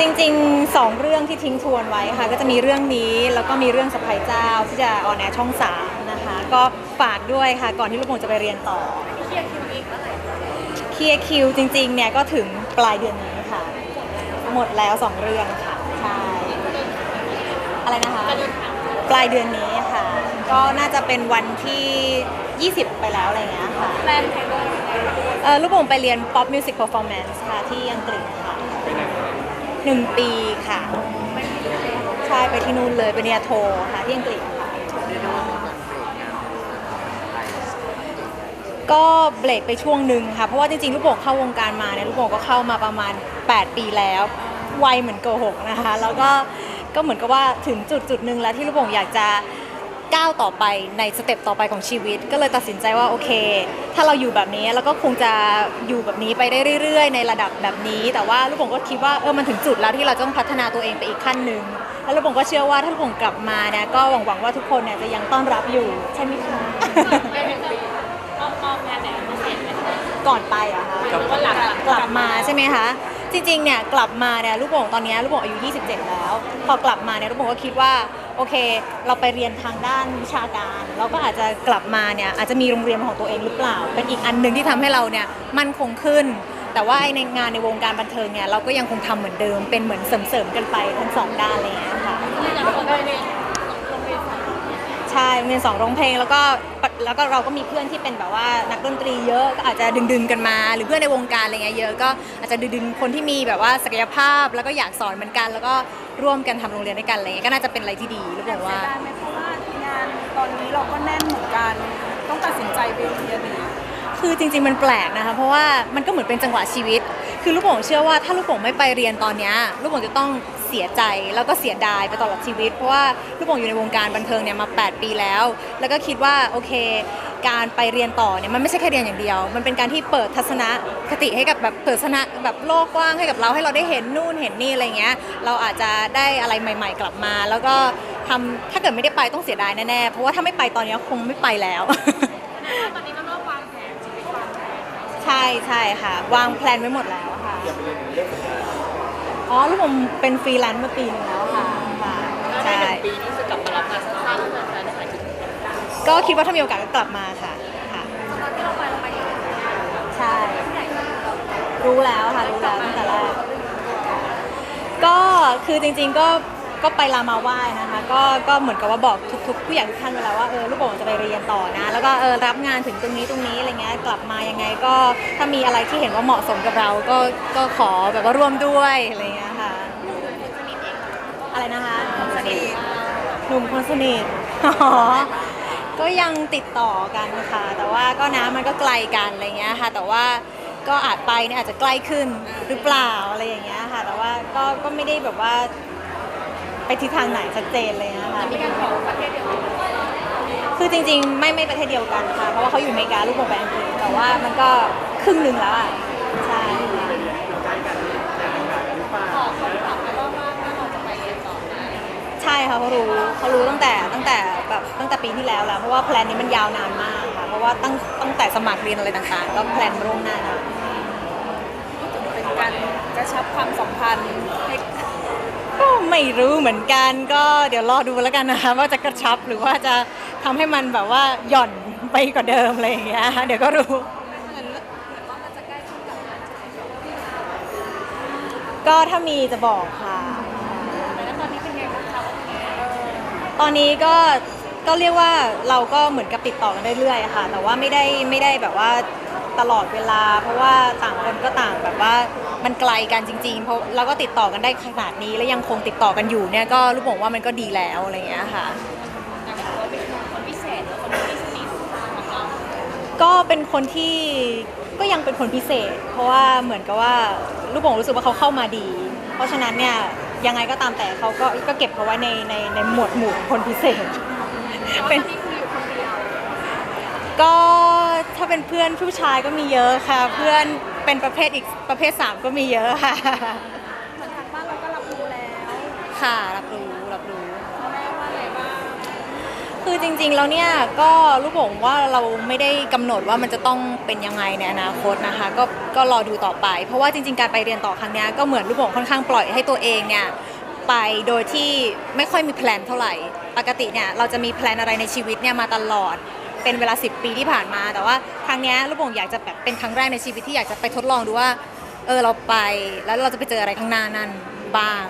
จริงๆสองเรื่องที่ทิ้งทวนไว้ค่ะ ก็จะมีเรื่องนี้แล้วก็มีเรื่องสะพายเจ้าที่จะออนแอร์ช่องสามนะคะ ก็ฝากด้วยค่ะ ก่อนที่ลูกโป่งจะไปเรียนต่อเคลียร์คิวอีกเมื่อไหร่เคลียร์คิวจริงๆเนี่ยก็ถึงปลายเดือนนี้ค่ะ หมดแล้วสองเรื่องค่ะใช่อะไรนะคะ ปลายเดือนนี้ค่ะ ก็น่าจะเป็นวันที่ 20 ไปแล้วอะไรอย่างเงี้ยค่ะแพลนไทเลอร์เออลูกโป่งไปเรียน pop music performance ค่ะที่อังกฤษค่ะ หนึ่งปีค่ะใช่ไปที่นู่นเลยไปเนียโทค่ะที่อังกฤษค่ะก็เบรกไปช่วงหนึ่งค่ะ เพราะว่าจริงๆ ลูกโป่งเข้าวงการมาเนี่ยลูกโป่งก็เข้ามาประมาณ 8 ปีแล้ววัยเหมือนโกหกนะคะ แล้วก็ก็เหมือนกับว่าถึงจุดจุดหนึ่งแล้วที่ลูกโป่งอยากจะ ก้าวต่อไปในสเต็ปต่อไปของชีวิต ก็เลยตัดสินใจว่าโอเค ถ้าเราอยู่แบบนี้แล้วก็คงจะอยู่แบบนี้ไปได้เรื่อย ๆ ในระดับแบบนี้ แต่ว่าลูกโป่งก็คิดว่าเออมันถึงจุดแล้วที่เราต้องพัฒนาตัวเองไปอีกขั้นหนึ่งแล้วลูกโป่งก็เชื่อว่าถ้าลูกโป่งกลับมาเนี่ยก็หวังๆว่าทุกคนเนี่ยจะยังต้อนรับอยู่ใช่ไหมคะก่อนไปอะคะหลังกลับมาใช่ไหมคะจริงๆเนี่ยกลับมาเนี่ยลูกโป่งตอนนี้ลูกโป่งอายุ 27 แล้ว พอกลับมาเนี่ยลูกโป่งก็คิดว่า โอเค เราไปเรียนทางด้านวิชาการ เราก็อาจจะกลับมาเนี่ยอาจจะมีโรงเรียนของตัวเองหรือเปล่า เป็นอีกอันหนึ่งที่ทำให้เราเนี่ยมั่นคงขึ้น แต่ว่าในงานในวงการบันเทิงเนี่ยเราก็ยังคงทำเหมือนเดิมเป็นเหมือนเสริมๆกันไปทั้งสองด้านอะไรอย่างเงี้ยค่ะ ใช่โรงเรียนสองโรงเพลงแล้วก็ปะแล้วก็เราก็มีเพื่อนที่เป็นแบบว่านักดนตรีเยอะก็อาจจะดึงดึงๆกันมา หรือเพื่อนในวงการอะไรเงี้ยเยอะก็อาจจะดึงดึงๆคนที่มีแบบว่าศักยภาพแล้วก็อยากสอนเหมือนกัน แล้วก็ร่วมกันทำโรงเรียนด้วยกันอะไรเงี้ยก็น่าจะเป็นอะไรที่ดีรู้บอกว่าได้ไหมเพราะว่างานตอนนี้เราก็แน่นเหมือนกันต้องตัดสินใจไปเรียนอย่างเงี้ยคือจริงๆมันแปลกนะคะเพราะว่ามันก็เหมือนเป็นจังหวะชีวิต คือลูกโป่งเชื่อว่าถ้าลูกโป่งไม่ไปเรียนตอนเนี้ยลูกโป่งจะต้อง เสียใจแล้วก็เสียดายไปตลอดชีวิต เพราะว่าลูกโป่งอยู่ในวงการบันเทิงเนี่ยมา 8 ปีแล้ว แล้วก็คิดว่าโอเค การไปเรียนต่อเนี่ยมันไม่ใช่แค่เรียนอย่างเดียว มันเป็นการที่เปิดทัศนคติให้กับแบบเปิดทัศนะแบบโลกกว้างให้กับเราให้เราได้เห็นนู่นเห็นนี่อะไรเงี้ยเราอาจจะได้อะไรใหม่ ๆ กลับมา แล้วก็ทำถ้าเกิดไม่ได้ไปต้องเสียดายแน่ๆเพราะว่าถ้าไม่ไปตอนเนี้ยคงไม่ไปแล้วตอนนี้ก็เริ่มวางแผนชีวิตวางแผนใช่ใช่ค่ะ วางแพลนไว้หมดแล้วค่ะ อ๋อลูกผมเป็นฟรีแลนซ์มาปีหนึงแล้วค่ะค่ะใช่ใช่ปีนี้คือกลับมารับงานสั้นๆแล้วแฟนๆหายคิดถึงก็คิดว่าถ้ามีโอกาสก็กลับมาค่ะค่ะตอนที่เราไปเราไปอยู่ใช่ รู้แล้วค่ะ รู้แล้วตั้งแต่แรกก็คือจริงๆก็ ก็ไปลามาไหว้นะคะ ก็ก็เหมือนกับว่าบอกทุกๆผู้ใหญ่ทุกท่านไปแล้วว่าเออลูกโป่งจะไปเรียนต่อนะ แล้วก็เออรับงานถึงตรงนี้ตรงนี้อะไรเงี้ยกลับมายังไงก็ถ้ามีอะไรที่เห็นว่าเหมาะสมกับเรา ก็ก็ขอแบบว่าร่วมด้วยอะไรเงี้ยค่ะอะไรนะคะสนิทหนุ่มคนสนิทอ๋อก็ยังติดต่อกันค่ะ แต่ว่าก็นะมันก็ไกลกันอะไรเงี้ยค่ะ แต่ว่าก็อาจไปเนี่ยอาจจะใกล้ขึ้นหรือเปล่าอะไรอย่างเงี้ยค่ะ แต่ว่าก็ก็ไม่ได้แบบว่า ไปทิศทางไหนชัดเจนเลยนะคะมีการขอประเทศเดียวกันคือจริงๆ ไม่ไม่ประเทศเดียวกันค่ะเพราะว่าเขาอยู่อเมริกาลูกโป่งไปอังกฤษแต่ว่ามันก็ครึ่งหนึ่งแล้วอะใช่ค่ะขอเขาถามไปว่าว่าถ้าเราจะไปเรียนต่อนะใช่ค่ะเขารู้เขารู้ตั้งแต่ตั้งแต่แบบตั้งแต่ปีที่แล้วแล้วเพราะว่าแพลนนี้มันยาวนานมากค่ะเพราะว่าตั้งตั้งแต่สมัครเรียนอะไรต่างๆ ก็แพลนมาล่วงหน้านานเป็นการกระชับความสัมพันธ์ให้ ก็ไม่รู้เหมือนกันก็เดี๋ยวรอดูแล้วกันนะคะว่าจะกระชับหรือว่าจะทำให้มันแบบว่าหย่อนไปกว่าเดิมอะไรอย่างเงี้ยเดี๋ยวก็รู้ ก็ถ้ามีจะบอกค่ะ ตอนนี้ก็ก็เรียกว่าเราก็เหมือนกับติดต่อกันเรื่อยๆค่ะ แต่ว่าไม่ได้ไม่ได้แบบว่า ตลอดเวลา เพราะว่าต่างคนก็ต่างแบบว่ามันไกลกันจริงๆ เพราะเราก็ติดต่อกันได้ขนาดนี้ แล้วยังคงติดต่อกันอยู่เนี่ยก็รู้บอกว่ามันก็ดีแล้วอะไรอย่างเงี้ยค่ะแต่ว่าเป็นคนพิเศษหรือคนที่สนิทของเราก็เป็นคนที่ก็ยังเป็นคนพิเศษ เพราะว่าเหมือนกับว่าลูกโป่งรู้สึกว่าเขาเข้ามาดี เพราะฉะนั้นเนี่ยยังไงก็ตามแต่เขาก็ก็เก็บเขาไว้ในในในหมวดหมู่ของคนพิเศษเป็นนี่คืออยู่คนเดียวก็ ถ้าเป็นเพื่อนผู้ชายก็มีเยอะค่ะ เพื่อนเป็นประเภทอีกประเภท3ก็มีเยอะค่ะ เหมือนทางบ้านเราก็รับรู้แล้วค่ะรับรู้รับรู้ พ่อแม่ว่าอะไรบ้างคือคือจริงๆแล้วเนี่ยก็ลูกผมว่าเราไม่ได้กำหนดว่ามันจะต้องเป็นยังไงในอนาคตนะคะก็ก็รอดูต่อไป เพราะว่าจริง ๆ การไปเรียนต่อครั้งเนี้ยก็เหมือนลูกผมค่อนข้างปล่อยให้ตัวเองเนี่ยไปโดยที่ไม่ค่อยมีแพลนเท่าไหร่ปกติเนี่ยเราจะมีแพลนอะไรในชีวิตเนี่ยมาตลอด เป็นเวลา 10 ปีที่ผ่านมา แต่ว่าครั้งเนี้ยลูกบงอยากจะแบบเป็นครั้งแรกในชีวิตที่อยากจะไปทดลองดูว่า เออเราไปแล้วเราจะไปเจออะไรข้างหน้านั่นบ้าง